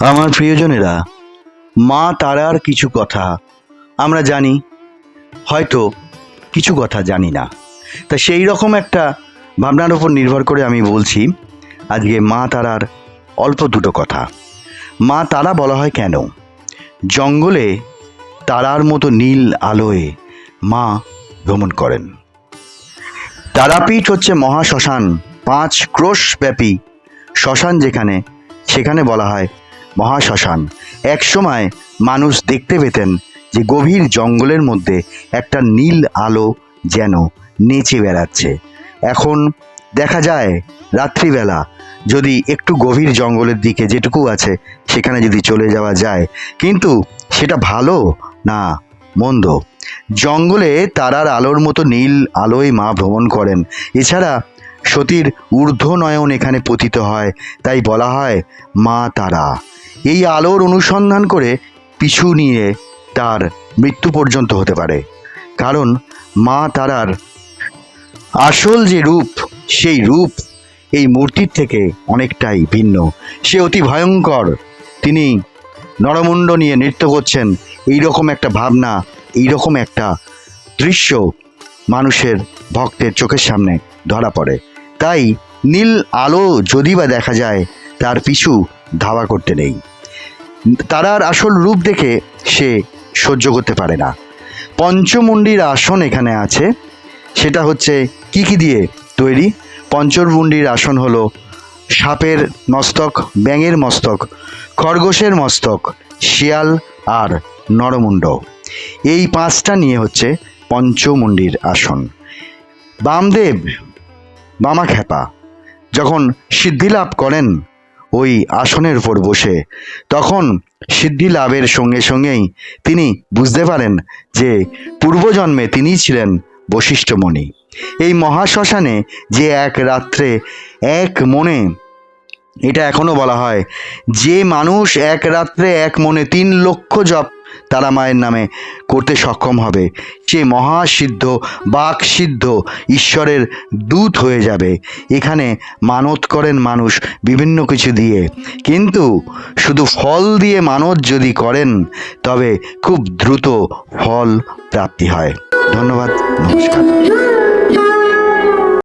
আমার প্রিয়জনেরা, মা তারার কিছু কথা। আমরা জানি, হয়তো কিছু কথা জানি না। তা সেই রকম একটা ভাবনার উপর নির্ভর করে আমি বলছি, আজকে মা তারার অল্প দুটো কথা। মা তারা বলা হয় কেন? জঙ্গলে তারার মতো নীল আলোয় মা ভ্রমণ করেন। তারাপীঠ হচ্ছে মহাশ্মশান, পাঁচ ক্রোশ ব্যাপী শ্মশান যেখানে, সেখানে বলা হয় মহাশ্মশান। এক সময় মানুষ দেখতে পেতেন যে গভীর জঙ্গলের মধ্যে একটা নীল আলো যেন নেচে বেড়াচ্ছে। এখন দেখা যায় রাত্রিবেলা, যদি একটু গভীর জঙ্গলের দিকে যেটুকু আছে, সেখানে যদি চলে যাওয়া যায়। কিন্তু সেটা ভালো না মন্দ। জঙ্গলে তারার আলোর মতো নীল আলোয় মা ভ্রমণ করেন। এছাড়া সতীর ঊর্ধ্ব নয়ন এখানে পতিত হয়। তাই বলা হয় মা তারা। এই আলোর অনুসন্ধান করে পিছু নিয়ে তার মৃত্যু পর্যন্ত হতে পারে। কারণ মা তারার আসল যে রূপ, সেই রূপ এই মূর্তির থেকে অনেকটাই ভিন্ন। সে অতি ভয়ঙ্কর। তিনি নরমুণ্ড নিয়ে নৃত্য করছেন। এই রকম একটা ভাবনা এই রকম একটা দৃশ্য মানুষের ভক্তের চোখের সামনে ধরা পড়ে। তাই নীল আলো যদি বা দেখা যায়, তার পিছু ধাওয়া করতে নেই। তারার আসল রূপ দেখে সে সহ্য করতে পারে না। পঞ্চমুণ্ডির আসন এখানে আছে। সেটা হচ্ছে কি কি দিয়ে তৈরি? পঞ্চমুণ্ডির আসন হলো সাপের মস্তক, ব্যাঙের মস্তক, খরগোশের মস্তক, শিয়াল আর নরমুণ্ড। এই পাঁচটা নিয়ে হচ্ছে পঞ্চমুণ্ডির আসন। বামদেব বামা খ্যাপা যখন সিদ্ধি লাভ করেন ওই আসনের উপর বসে। তখন সিদ্ধি লাভের সঙ্গে সঙ্গেই তিনি বুঝতে পারেন যে পূর্বজন্মে তিনি ছিলেন বশিষ্ঠমণি এই মহাশ্মশানে যে এক রাত্রে এক মনে, এটা এখনও বলা হয়, যে মানুষ এক রাত্রে এক মনে তিন লক্ষ জপ তারা মায়ের নামে করতে সক্ষম হবে। সে মহাসিদ্ধ বাক সিদ্ধ ঈশ্বরের দূত হয়ে যাবে। এখানে মানত করেন মানুষ বিভিন্ন কিছু দিয়ে। কিন্তু শুধু ফল দিয়ে মানত যদি করেন, তবে খুব দ্রুত ফল প্রাপ্তি হয়। ধন্যবাদ, নমস্কার।